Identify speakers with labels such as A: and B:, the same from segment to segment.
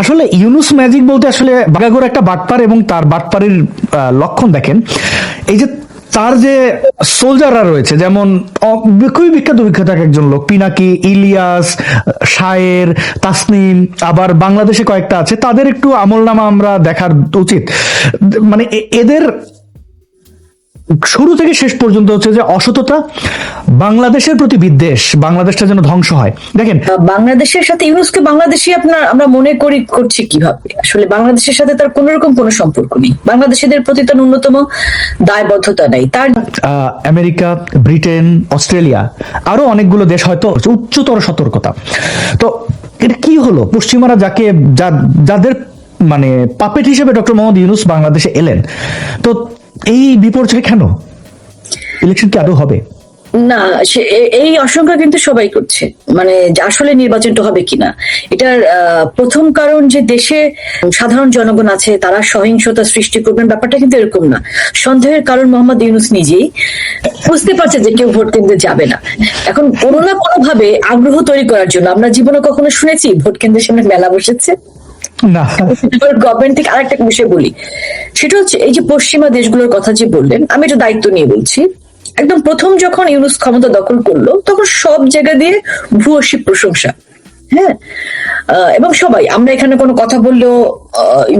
A: আসলে ইউনুস ম্যাজিক বলতে আসলে বাগাগোর একটা বাটপার এবং তার বাটপারের লক্ষণ দেখেন। এই যে তার যে সোলজাররা রয়েছে, যেমন খুবই বিখ্যাত বিখ্যাত এক একজন লোক, পিনাকি, ইলিয়াস, শায়ের, তাসনিম, আবার বাংলাদেশে কয়েকটা আছে, তাদের একটু আমলনামা আমরা দেখার উচিত। মানে এদের শুরু থেকে শেষ পর্যন্ত হচ্ছে যে অসততা বাংলাদেশের প্রতি বিদ্বেষ বাংলাদেশটা যেন ধ্বংস হয়। দেখেন
B: বাংলাদেশের সাথে ইউনুসকে বাংলাদেশি আপনার আমরা মনে করি করছি কীভাবে? আসলে বাংলাদেশের সাথে তার কোন রকম কোনো সম্পর্ক নেই। বাংলাদেশিদের প্রতি তার ন্যূনতম দায়বদ্ধতা নেই। তার
A: আমেরিকা ব্রিটেন অস্ট্রেলিয়া আরও অনেকগুলো দেশ হয়তো উচ্চতর সতর্কতা। তো এটা কি হলো? পশ্চিমারা যাকে যাদের মানে পাপেট হিসেবে ডক্টর মোহাম্মদ ইউনুস বাংলাদেশে এলেন। তো এই বিপর্যয় কেন? ইলেকশন কি আদৌ হবে?
B: না এই আশঙ্কা কিন্তু সবাই করছে। মানে আসলে নির্বাচনটা হবে কিনা? এটার প্রথম কারণ যে দেশে সাধারণ জনগণ আছে, তারা সহিংসতা সৃষ্টি করবেন, ব্যাপারটা কিন্তু এরকম না। সন্দেহের কারণ মোহাম্মদ ইউনুস নিজেই বুঝতে পারছে যে কেউ ভোট কেন্দ্রে যাবে না। এখন কোনো না কোনো ভাবে আগ্রহ তৈরি করার জন্য, আমরা জীবনে কখনো শুনেছি ভোট কেন্দ্রের সামনে মেলা বসেছে? গভর্নমেন্ট থেকে আরেকটা বিষয় বলি। সেটা হচ্ছে এই যে পশ্চিমা দেশগুলোর কথা যে বললেন, আমি এটা দায়িত্ব নিয়ে বলছি। একদম প্রথম যখন ইউনুস ক্ষমতা দখল করল, তখন সব জায়গা দিয়ে ভূয়সী প্রশংসা। হ্যাঁ? আহ, এবং সবাই আমরা এখানে কোনো কথা বললেও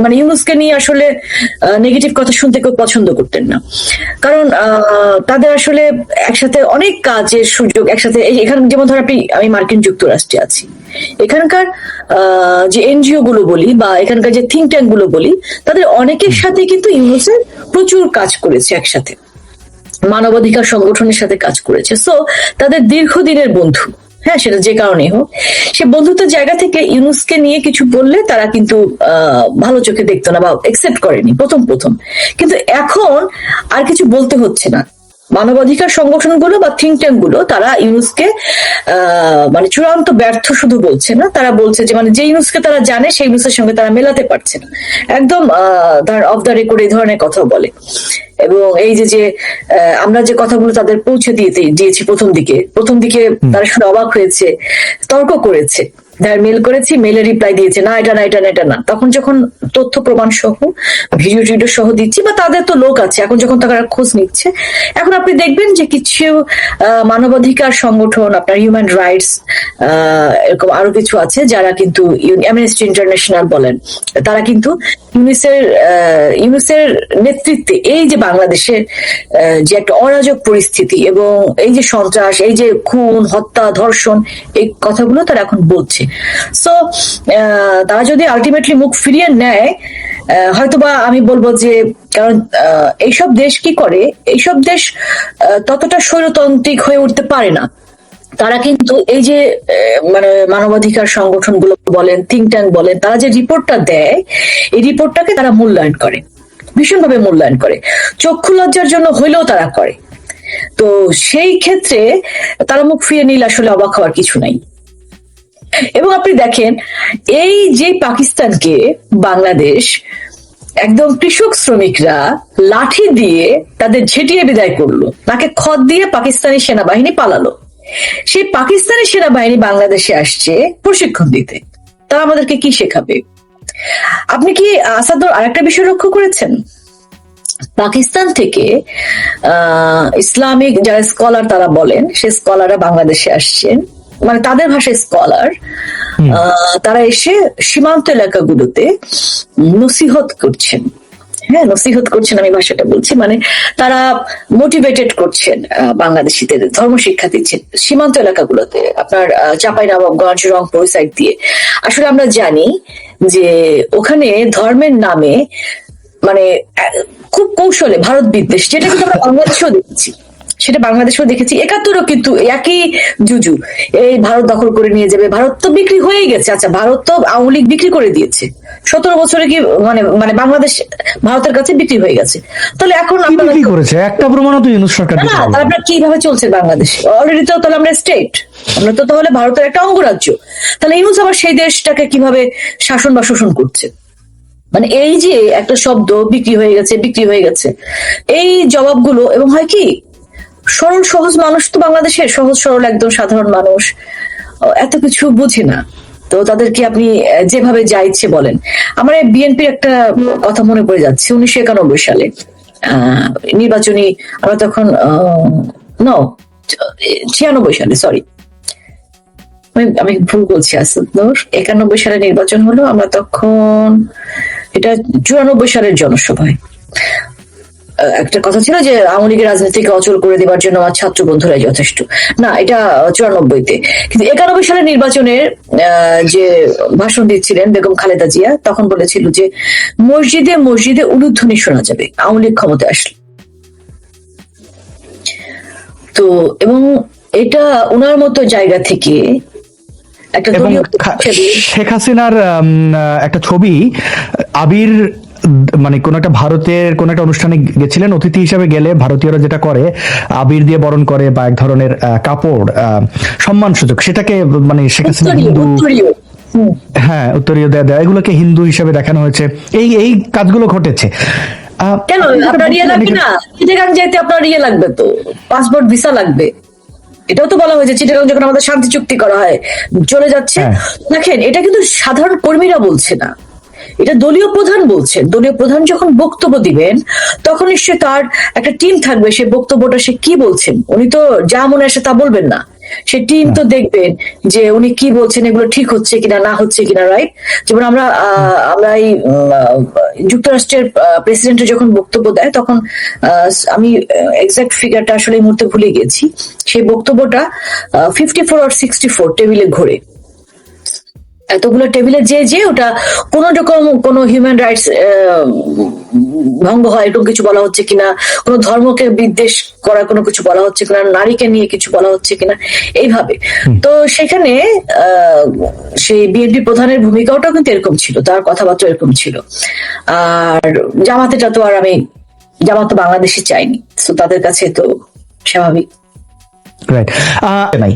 B: মানে ইউনুসকে নিয়ে আসলে নেগেটিভ কথা শুনতে কেউ পছন্দ করতেন না। কারণ তাদের আসলে একসাথে অনেক কাজের সুযোগ একসাথে এখানে যেমন ধর আপনি আমি মার্কিন যুক্তরাষ্ট্রে আছি। এখানকার আহ, যে এনজিও গুলো বলি বা এখানকার যে থিঙ্ক ট্যাঙ্কগুলো বলি তাদের অনেকের সাথে কিন্তু ইউনুসের প্রচুর কাজ করেছে একসাথে। মানবাধিকার সংগঠনের সাথে কাজ করেছে। সো তাদের দীর্ঘদিনের বন্ধু। হ্যাঁ সেটা যে কারণেই হোক। সে বন্ধুত্বের জায়গা থেকে ইউনুসকে নিয়ে কিছু বললে তারা কিন্তু ভালো চোখে দেখতো না বা একসেপ্ট করেনি, প্রথম প্রথম। কিন্তু এখন আর কিছু বলতে হচ্ছে না। মানবাধিকার সংগঠনগুলো বা থিঙ্ক ট্যাঙ্কগুলো, তারা ইউনুসকে মানে চূড়ান্ত ব্যর্থ শুধু বলছে না, তারা বলছে যে মানে যে ইউনুসকে তারা জানে, সেই ইউনুসের সঙ্গে তারা মেলাতে পারছে না। একদম অফ দ্য রেকর্ড এই ধরনের কথা বলে। এবং এই যে যে আমরা যে কথাগুলো তাদের পৌঁছে দিয়ে দিয়েছি প্রথম দিকে প্রথম দিকে তারা শুনে অবাক হয়েছে তর্ক করেছে। যার মেল করেছি মেলে রিপ্লাই দিয়েছে না এটা না এটা না এটা না। তখন যখন তথ্য প্রমাণ সহ ভিডিও টিডিও সহ দিচ্ছি বা তাদের তো লোক আছে এখন যখন তারা খোঁজ নিচ্ছে এখন আপনি দেখবেন যে কিছু আহ, মানবাধিকার সংগঠন আপনার হিউম্যান রাইটস এরকম আরও কিছু আছে যারা কিন্তু অ্যামনেস্টি ইন্টারন্যাশনাল বলেন তারা কিন্তু ইউনিসের ইউনিসের নেতৃত্বে এই যে বাংলাদেশের যে একটা অরাজক পরিস্থিতি এবং এই যে সন্ত্রাস, এই যে খুন, হত্যা, ধর্ষণ, এই কথাগুলো তারা এখন বলছে। সো তারা যদি আলটিমেটলি মুখ ফিরিয়ে নেয় হয়তোবা আমি বলব যে, কারণ এইসব দেশ কি করে? এইসব দেশ ততটা স্বৈরতান্ত্রিক হয়ে উঠতে পারে না। তারা কিন্তু এই যে মানে মানবাধিকার সংগঠনগুলো বলেন থিঙ্ক ট্যাঙ্ক বলেন, তারা যে রিপোর্টটা দেয়, এই রিপোর্টটাকে তারা মূল্যায়ন করে। ভীষণভাবে মূল্যায়ন করে। চক্ষু লজ্জার জন্য হইলেও তারা করে। তো সেই ক্ষেত্রে তারা মুখ ফিরে নিলে আসলে অবাক হওয়ার কিছু নাই। এবং আপনি দেখেন, এই যে পাকিস্তানকে বাংলাদেশ একদম কৃষক শ্রমিকরা লাঠি দিয়ে তাদের ঝেঁটিয়ে বিদায় করল, তাকে খত দিয়ে পাকিস্তানি সেনাবাহিনী পালালো। সেই পাকিস্তানি সেনাবাহিনী বাংলাদেশে আসছে প্রশিক্ষণ দিতে। তারা আমাদেরকে কি শেখাবে? আপনি কি আসাদর আরেকটা বিষয় লক্ষ্য করেছেন? পাকিস্তান থেকে আহ, ইসলামিক যারা স্কলার তারা বলেন সে স্কলাররা বাংলাদেশে আসছেন। মানে তাদের ভাষায় স্কলার। তারা এসে সীমান্ত এলাকাগুলোতে নসিহত করছেন। হ্যাঁ নসিহত করছেন আমি ভাষাটা বলছি মানে তারা মোটিভেটেড করছেন বাংলাদেশিদের ধর্ম শিক্ষা দিচ্ছেন। সীমান্ত এলাকাগুলোতে, আপনার চাপাই নবাবগঞ্জ রংপুর সাইড দিয়ে। আসলে আমরা জানি যে ওখানে ধর্মের নামে মানে খুব কৌশলে ভারত বিদ্বেষ যেটা কিন্তু আমরা বাংলাদেশেও দেখেছি। সেটা বাংলাদেশেও দেখেছি একাত্তরও কিন্তু একই জুজু। এই ভারত দখল করে নিয়ে যাবে। ভারত তো বিক্রি হয়েই গেছে। আচ্ছা ভারত তো আওয়ামী লীগ বিক্রি করে দিয়েছে। সতেরো বছরে কি মানে মানে বাংলাদেশ ভারতের কাছে বিক্রি হয়ে গেছে। তাহলে এখন
A: কি
B: আপনারা
A: করেছে? একটা প্রমাণও তো ইউনুস সরকার
B: না তাহলে আপনার কীভাবে চলছে বাংলাদেশ? অলরেডি তো তাহলে আমরা স্টেট আমরা তো তাহলে ভারতের একটা অঙ্গরাজ্য। তাহলে ইউনুস আবার সেই দেশটাকে কীভাবে শাসন বা শোষণ করছে? মানে এই যে একটা শব্দ বিক্রি হয়ে গেছে বিক্রি হয়ে গেছে। এই জবাবগুলো এবং হয় কি সরল, সহজ মানুষ তো বাংলাদেশের সহজ, সরল একদম সাধারণ মানুষ। এত কিছু বুঝে না। তো তাদেরকে আপনি যেভাবে যা ইচ্ছে বলেন। আমার বিএনপির একটা কথা মনে পড়ে যাচ্ছে। উনিশশো একানব্বই সালে নির্বাচনী আমরা তখন ন ছিয়ানব্বই সালে সরি আমি ভুল বলছি আসুদনুর একানব্বই সালে নির্বাচন হলো, আমরা তখন, এটা চুরানব্বই সালের জনসভায়। একটা কথা ছিল যে আওয়ামী লীগের রাজনীতিকে অচল করে দেওয়ার জন্য আমার ছাত্র বন্ধুরাই যথেষ্ট। না এটা চুরানব্বইতে। কিন্তু একানব্বই সালের নির্বাচনের যে ভাষণ দিচ্ছিলেন বেগম খালেদা জিয়া তখন বলেছিল যে মসজিদে মসজিদে উলুধ্বনি শোনা যাবে আওয়ামী লীগ ক্ষমতায় আসলে। তো এবং এটা ওনার মতো জায়গা থেকে
A: শেখ হাসিনার একটা ছবি আবির মানে কোন একটা ভারতের কোন একটা অনুষ্ঠানে গেছিলেন অতিথি হিসেবে গেলে ভারতীয়রা যেটা করে আবির দিয়ে বরণ করে বা এক ধরনের কাপড় সম্মানসূচক সেটাকে মানে শেখ হাসিনা হিন্দু হ্যাঁ উত্তরীয় দেয়া দেয়া এগুলোকে হিন্দু হিসেবে দেখানো হয়েছে। এই এই কাজগুলো ঘটেছে।
B: কেন আপনার ইয়ে লাগবে না? চিটাগাং যেতে আপনার ইয়ে লাগবে তো। পাসপোর্ট ভিসা লাগবে। এটাও তো বলা হয়েছে চিটাগাং যখন আমাদের শান্তি চুক্তি করা হয় চলে যাচ্ছে।
A: হ্যাঁ।
B: দেখেন এটা কিন্তু সাধারণ কর্মীরা বলছে না। এটা দলীয় প্রধান বলছেন। দলীয় প্রধান যখন বক্তব্য দিবেন তখন নিশ্চয়ই তার একটা টিম থাকবে। সে বক্তব্যটা সে কি বলছেন? উনি তো যা মনে আসে তা বলবেন না। সে টিম তো দেখবেন যে উনি কি বলছেন এগুলো ঠিক হচ্ছে কিনা না হচ্ছে কিনা রাইট যেমন আমরা আহ, আমরা এই যুক্তরাষ্ট্রের প্রেসিডেন্টের যখন বক্তব্য দেয় তখন আহ, আমি এক্সাক্ট ফিগারটা আসলে এই মুহূর্তে ভুলে গেছি সেই বক্তব্যটা ফিফটি ফোর আর সিক্সটি ফোর টেবিলে ঘোরে। এতগুলো টেবিলে যে যে ওটা কোন রকম কোন হিউম্যান রাইটস ভঙ্গ হয় এরকম কিছু বলা হচ্ছে কিনা কোন ধর্মকে বিদ্বেষ করার কোনো কিছু বলা হচ্ছে কিনা নারীকে নিয়ে কিছু বলা হচ্ছে কিনা এইভাবে। তো সেখানে আহ, সেই বিএনপি প্রধানের ভূমিকাটাও কিন্তু এরকম ছিল তার কথাবার্তা এরকম ছিল। আর জামাতেটা তো আর আমি জামাত বাংলাদেশে চাইনি তো তাদের কাছে তো স্বাভাবিক।
A: রাইট নাই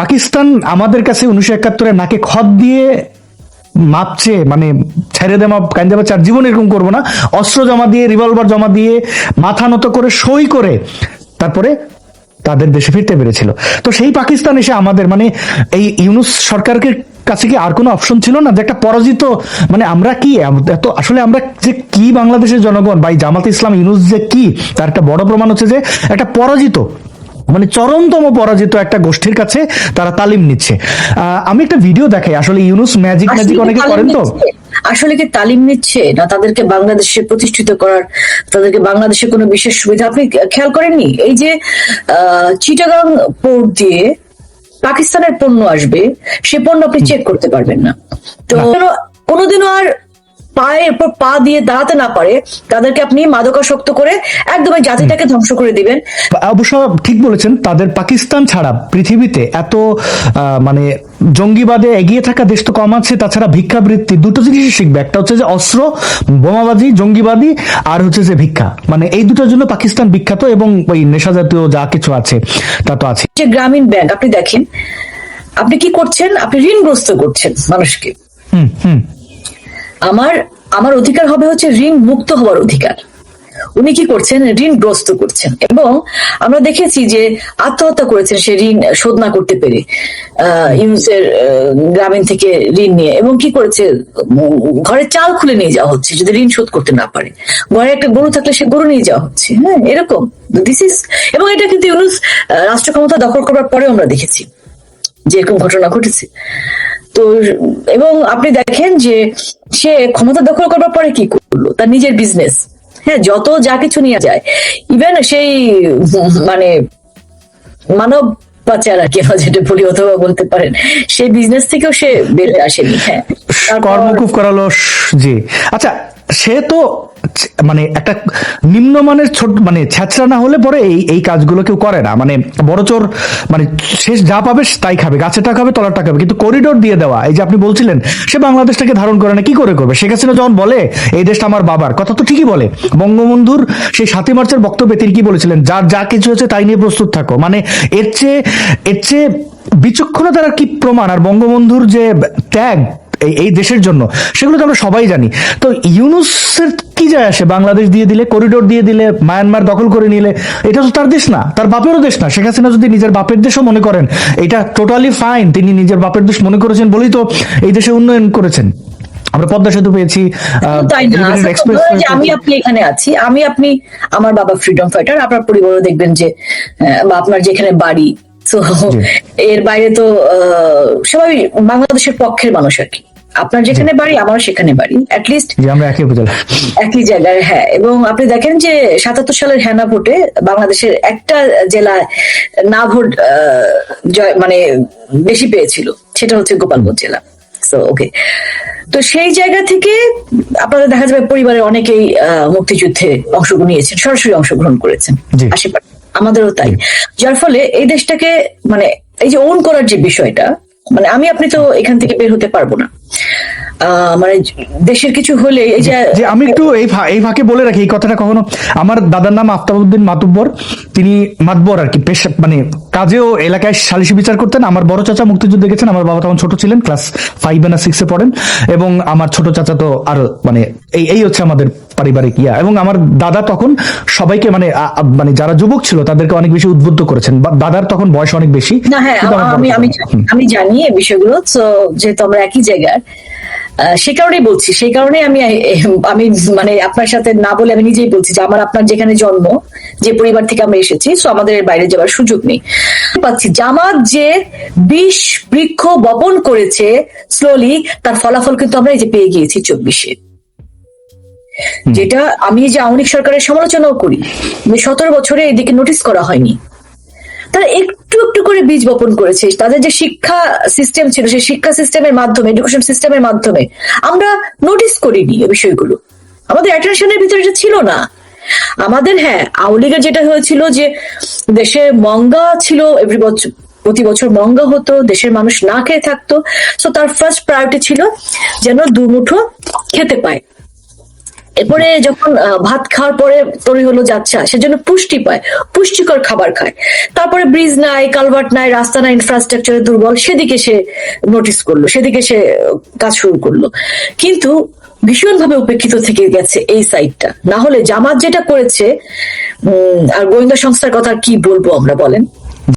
A: পাকিস্তান আমাদের কাছে উনিশশো একাত্তরে নাকে খত দিয়ে মাপছে মানে ছেড়ে দে মাপ কান্দে বা চার জীবন এরকম করব না। অস্ত্র জমা দিয়ে, রিভলভার জমা দিয়ে, মাথা নত করে, সই করে তারপরে তাদের দেশে ফিরতে পেরেছিল। তো সেই পাকিস্তান এসে আমাদের মানে এই ইউনুস সরকারকে কাছে কি আর কোনো অপশন ছিল না যে একটা পরাজিত মানে আমরা কি? এত আসলে আমরা যে কি বাংলাদেশের জনগণ বা জামাত ইসলাম, ইউনুস যে কি, তার একটা বড় প্রমাণ হচ্ছে যে একটা পরাজিত মানে চরমতম পরাজিত একটা গোষ্ঠীর কাছে তারা তালিম নিচ্ছে। আমি একটা ভিডিও দেখাই আসলে ইউনুস ম্যাজিক ম্যাজিক অনেকে করেন তো?
B: আসলে কি তালিম নিচ্ছে? না তাদেরকে বাংলাদেশে প্রতিষ্ঠিত করার তাদেরকে বাংলাদেশে কোনো বিশেষ সুবিধা? আপনি খেয়াল করেননি? এই যে আহ, চিটাগাং পোর্ট দিয়ে পাকিস্তানের পণ্য আসবে সে পণ্য আপনি চেক করতে পারবেন না। তো কোনোদিনও আর পায়ের উপর পা দিয়ে দাঁড়াতে না পারে তাদেরকে আপনি মাদকাসক্ত করে একদম জাতিটাকে ধ্বংস করে দিবেন।
A: অবশ্য ঠিক বলেছেন তাদের পাকিস্তান ছাড়া পৃথিবীতে এত মানে জঙ্গিবাদে এগিয়ে থাকা দেশ তো কম আছে তাছাড়া ভিক্ষাবৃত্তি দুটো জিনিসই শিখবে। একটা হচ্ছে যে অস্ত্র বোমাবাজি জঙ্গিবাদী আর হচ্ছে যে ভিক্ষা। মানে এই দুটোর জন্য পাকিস্তান বিখ্যাত এবং ওই নেশা জাতীয় যা কিছু আছে তা তো আছে
B: যে গ্রামীণ ব্যাংক আপনি দেখেন আপনি কি করছেন? আপনি ঋণগ্রস্ত করছেন মানুষকে।
A: হুম হুম।
B: আমার আমার অধিকার হবে হচ্ছে ঋণ মুক্ত হওয়ার অধিকার। উনি কি করছেন? ঋণগ্রস্ত করছেন। এবং আমরা দেখেছি যে আত্মহত্যা করেছেন সে ঋণ শোধ না করতে পেরে ইউনুসের গ্রামীণ থেকে ঋণ নিয়ে। এবং কি করেছে? ঘরে চাল খুলে নিয়ে যাওয়া হচ্ছে, যদি ঋণ শোধ করতে না পারে। ঘরে একটা গরু থাকলে সে গরু নিয়ে যাওয়া হচ্ছে। হ্যাঁ এরকম। দিস ইস এবং এটা কিন্তু ইউনুস রাষ্ট্র ক্ষমতা দখল করার পরে আমরা দেখেছি যে এরকম ঘটনা ঘটেছে। তো, এবং আপনি দেখেন যে সে ক্ষমতা দখল করবার পরে কি করল? তার নিজের বিজনেস হ্যাঁ যত যা কিছু নিয়ে যায়। ইভেন সেই মানে মানব পাচার আর কি যেটা বলি অথবা বলতে পারেন, সেই বিজনেস থেকেও সে বেড়ে আসেনি। হ্যাঁ
A: কর্মকুফ করালো জি। আচ্ছা সে তো মানে একটা নিম্নমানের ছোট মানে ছ্যাচরা না হলে পরে এই এই কাজগুলো কেউ করে না। মানে বড় চোর মানে শেষ যা পাবে তাই খাবে গাছেটা খাবে টাকা খাবে কিন্তু করিডোর দিয়ে দেওয়া, এই যে আপনি বলছিলেন, সে বাংলাদেশটাকে ধারণ করে না, কি করে করবে? শেখ হাসিনা যখন বলে, এই দেশটা আমার বাবার, কথা তো ঠিকই বলে। বঙ্গবন্ধুর সেই সাতই মার্চের বক্তব্যে তিনি কি বলেছিলেন? যার যা কিছু হচ্ছে তাই নিয়ে প্রস্তুত থাকো। মানে এর চেয়ে এর চেয়ে বিচক্ষণতার কি প্রমাণ? আর বঙ্গবন্ধুর যে ত্যাগ এই এই দেশের জন্য সেগুলো তো আমরা সবাই জানি। তো ইউনুসের কি যায় আসে? বাংলাদেশ দিয়ে দিলে করিডোর দিয়ে দিলে মায়ানমার দখল করে নিলে এটা তো তার দেশ না তার বাপেরও দেশ না। শেখ হাসিনা যদি নিজের বাপের দেশও মনে করেন এটা টোটালি ফাইন তিনি নিজের বাপের দেশ মনে করেছেন বলেই তো এই দেশে উন্নয়ন করেছেন। আমরা পদ্মা সেতু পেয়েছি
B: আচ্ছা, আমি আপনি এখানে আছি আমি আপনি আমার বাবা ফ্রিডম ফাইটার আপনার পরিবারও দেখবেন যে বা আপনার যেখানে বাড়ি তো এর বাইরে তো আহ, সবাই বাংলাদেশের পক্ষের মানুষ আর কি। আপনার যেখানে বাড়ি আমার সেখানে বাড়ি। অ্যাটলিস্ট
A: আমরা একই উপজেলা।
B: একই জায়গায় হ্যাঁ। এবং আপনি দেখেন যে সাতাত্তর সালের হেনা ভোটে বাংলাদেশের একটা জেলায় না ভোট জয় মানে বেশি পেয়েছিল। সেটা হচ্ছে গোপালগঞ্জ জেলা। তো ওকে তো সেই জায়গা থেকে আপনাদের দেখা যাবে পরিবারের অনেকেই আহ, মুক্তিযুদ্ধে অংশগ্রহণ নিয়েছেন সরাসরি অংশগ্রহণ করেছেন। আশেপাশে। আমাদেরও তাই। যার ফলে এই দেশটাকে মানে এই যে ওন করার যে বিষয়টা মানে আমি আপনি তো এখান থেকে বের হতে পারব না। মানে দেশের কিছু হলে এই যে
A: আমি একটু এই এই ফাঁকে বলে রাখি এই কথাটা কখনো আমার দাদার নাম আফতাবউদ্দিন মাতুব্বর। তিনি মাতবর আর কি পেশা মানে কাজেও এলাকায় সালিশি বিচার করতেন। আমার বড় চাচা মুক্তিযুদ্ধে গেছেন আমার বাবা তখন ছোট ছিলেন ক্লাস ফাইভ না সিক্সে পড়েন। এবং আমার ছোট চাচা তো আরও মানে এই এই হচ্ছে আমাদের পারিবারিক ইয়া। এবং আমার দাদা তখন সবাইকে মানে মানে যারা যুবক ছিল তাদেরকে অনেক বেশি উদ্বুদ্ধ করেছেন। বা- দাদার তখন বয়স অনেক বেশি।
B: না হ্যাঁ আমি আমি জানি এই বিষয়গুলো। তো যেহেতু আমরা একই জায়গার আহ, সে কারণেই বলছি সেই কারণে আমি আমি মানে আপনার সাথে না বলে আমি নিজেই বলছি যে আমার আপনার যেখানে জন্ম যে পরিবার থেকে আমরা এসেছি তো আমাদের বাইরে যাওয়ার সুযোগ নেই। পাচ্ছি জামাত যে বিষ বৃক্ষ বপন করেছে স্লোলি তার ফলাফল কিন্তু আমরা এই যে পেয়ে গিয়েছি চব্বিশে। যেটা আমি যে আওয়ামী সরকারের সমালোচনাও করি সতেরো বছরে এদিকে নোটিস করা হয়নি। তারা একটু একটু একটু করে বীজ বপন করেছে তাদের যে শিক্ষা সিস্টেম ছিল, সেই শিক্ষা সিস্টেমের মাধ্যমে এডুকেশন সিস্টেমের মাধ্যমে আমরা নোটিস করিনি এই বিষয়গুলো। আমাদের অ্যাটেনশনের ভিতরে এটা ছিল না। আমাদের হ্যাঁ আওয়ামী লীগের যেটা হয়েছিল যে দেশে মঙ্গা ছিল এভরি বছর প্রতি বছর মঙ্গা হতো, দেশের মানুষ না খেয়ে থাকতো। সো তার ফার্স্ট প্রায়োরিটি ছিল যেন দুমুঠো খেতে পায়। এরপরে যখন ভাত খাওয়ার পরে তৈরি হলো যাচ্ছা, সেজন্য পুষ্টি পায়, পুষ্টিকর খাবার খায়। তারপরে ব্রিজ নাই কালভার্ট নাই, রাস্তা নাই ইনফ্রাস্ট্রাকচারে দুর্বল, সেদিকে সে নোটিস করল, সেদিকে সে কাজ শুরু করল। কিন্তু ভীষণভাবে উপেক্ষিত থেকে গেছে এই সাইডটা না হলে জামাত যেটা করেছে আর গোয়েন্দা সংস্থার কথা কি বলব আমরা বলেন?